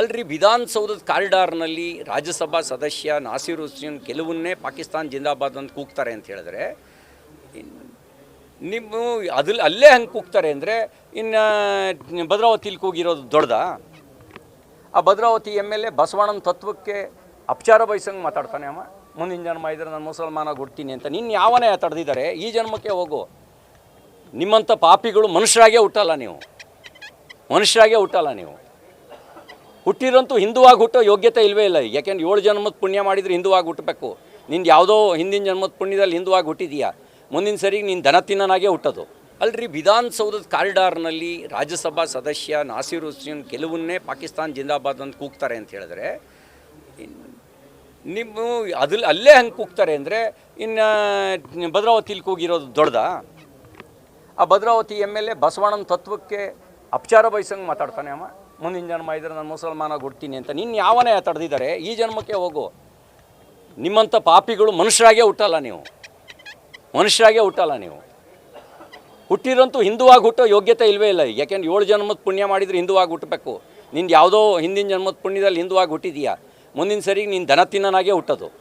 ಅಲ್ರಿ, ವಿಧಾನಸೌಧದ ಕಾರಿಡಾರ್ನಲ್ಲಿ ರಾಜ್ಯಸಭಾ ಸದಸ್ಯ ನಾಸೀರ್ ಹುಸೇನ್ ಕೆಲವನ್ನೇ ಪಾಕಿಸ್ತಾನ್ ಜಿಂದಾಬಾದ್ ಅಂತ ಕೂಗ್ತಾರೆ ಅಂತ ಹೇಳಿದ್ರೆ ನಿಮ್ಮ ಅದಲ್ಲಿ ಅಲ್ಲೇ ಹಂಗೆ ಕೂಗ್ತಾರೆ ಅಂದರೆ, ಇನ್ನು ಭದ್ರಾವತಿಲಿ ಕೂಗಿರೋದು ದೊಡ್ಡದಾ? ಆ ಭದ್ರಾವತಿ ಎಂ ಎಲ್ ಎ ಬಸವಣ್ಣನ ತತ್ವಕ್ಕೆ ಅಪಚಾರ ಬಯಸಂಗೆ ಮಾತಾಡ್ತಾನೆ ಅಮ್ಮ ಮುಂದಿನ ಜನ್ಮ ಇದ್ರೆ ನಾನು ಮುಸಲ್ಮಾನ ಹುಡ್ತೀನಿ ಅಂತ. ನಿನ್ನ ಯಾವನೇ ತಡೆದಿದ್ದಾರೆ ಈ ಜನ್ಮಕ್ಕೆ ಹೋಗು. ನಿಮ್ಮಂಥ ಪಾಪಿಗಳು ಮನುಷ್ಯರಾಗೇ ಹುಟ್ಟಲ್ಲ ನೀವು. ಮನುಷ್ಯರಾಗೇ ಹುಟ್ಟಲ್ಲ ನೀವು. ಹುಟ್ಟಿರಂತೂ ಹಿಂದುವಾಗಿ ಹುಟ್ಟೋ ಯೋಗ್ಯತೆ ಇಲ್ಲವೇ ಇಲ್ಲ ಯಾಕೆಂದ್ರೆ ಏಳು ಜನ್ಮದ ಪುಣ್ಯ ಮಾಡಿದರೆ ಹಿಂದುವಾಗಿ ಹುಟ್ಟಬೇಕು. ನಿಂದು ಯಾವುದೋ ಹಿಂದಿನ ಜನ್ಮದ ಪುಣ್ಯದಲ್ಲಿ ಹಿಂದುವಾಗಿ ಹುಟ್ಟಿದೀಯಾ. ಮುಂದಿನ ಸರಿ ನೀನು ದನ ತಿನ್ನನಾಗೆ ಹುಟ್ಟೋದು. ಅಲ್ರಿ ವಿಧಾನಸೌಧದ ಕಾರಿಡಾರ್ನಲ್ಲಿ ರಾಜ್ಯಸಭಾ ಸದಸ್ಯ ನಾಸಿರ್ ಹುಸೇನ್ ಕೆಲವನ್ನೇ ಪಾಕಿಸ್ತಾನ್ ಜಿಂದಾಬಾದ್ ಅಂತ ಕೂಗ್ತಾರೆ ಅಂತ ಹೇಳಿದ್ರೆ, ನಿಮ್ಮ ಅದಲ್ಲಿ ಅಲ್ಲೇ ಹಂಗೆ ಕೂಗ್ತಾರೆ ಅಂದರೆ ಇನ್ನು ಭದ್ರಾವತಿಲಿ ಕೂಗಿರೋದು ದೊಡ್ಡದಾ? ಆ ಭದ್ರಾವತಿ ಎಂ ಎಲ್ ಎ ಬಸವಣ್ಣನ ತತ್ವಕ್ಕೆ ಅಪಚಾರ ಬಯಸಂಗೆ ಮಾತಾಡ್ತಾನೆ ಅಮ್ಮ ಮುಂದಿನ ಜನ್ಮ ಇದ್ರೆ ನಾನು ಮುಸಲ್ಮಾನ ಹುಡ್ತೀನಿ ಅಂತ. ನಿನ್ನ ಯಾವನೇ ತಡೆದಿದ್ದಾರೆ ಈ ಜನ್ಮಕ್ಕೆ ಹೋಗು. ನಿಮ್ಮಂಥ ಪಾಪಿಗಳು ಮನುಷ್ಯರಾಗೇ ಹುಟ್ಟಲ್ಲ ನೀವು. ಮನುಷ್ಯರಾಗೇ ಹುಟ್ಟಲ್ಲ ನೀವು. ಹುಟ್ಟಿರಂತೂ ಹಿಂದುವಾಗಿ ಹುಟ್ಟೋ ಯೋಗ್ಯತೆ ಇಲ್ಲವೇ ಇಲ್ಲ ಯಾಕೆಂದ್ರೆ ಏಳು ಜನ್ಮದ ಪುಣ್ಯ ಮಾಡಿದರೆ ಹಿಂದುವಾಗಿ ಹುಟ್ಟಬೇಕು ನಿಂದು ಯಾವುದೋ ಹಿಂದಿನ ಜನ್ಮದ ಪುಣ್ಯದಲ್ಲಿ ಹಿಂದುವಾಗಿ ಹುಟ್ಟಿದೀಯಾ. ಮುಂದಿನ ಸರಿಗೆ ನೀನು ದನ ತಿನ್ನನಾಗೆ ಹುಟ್ಟೋದು.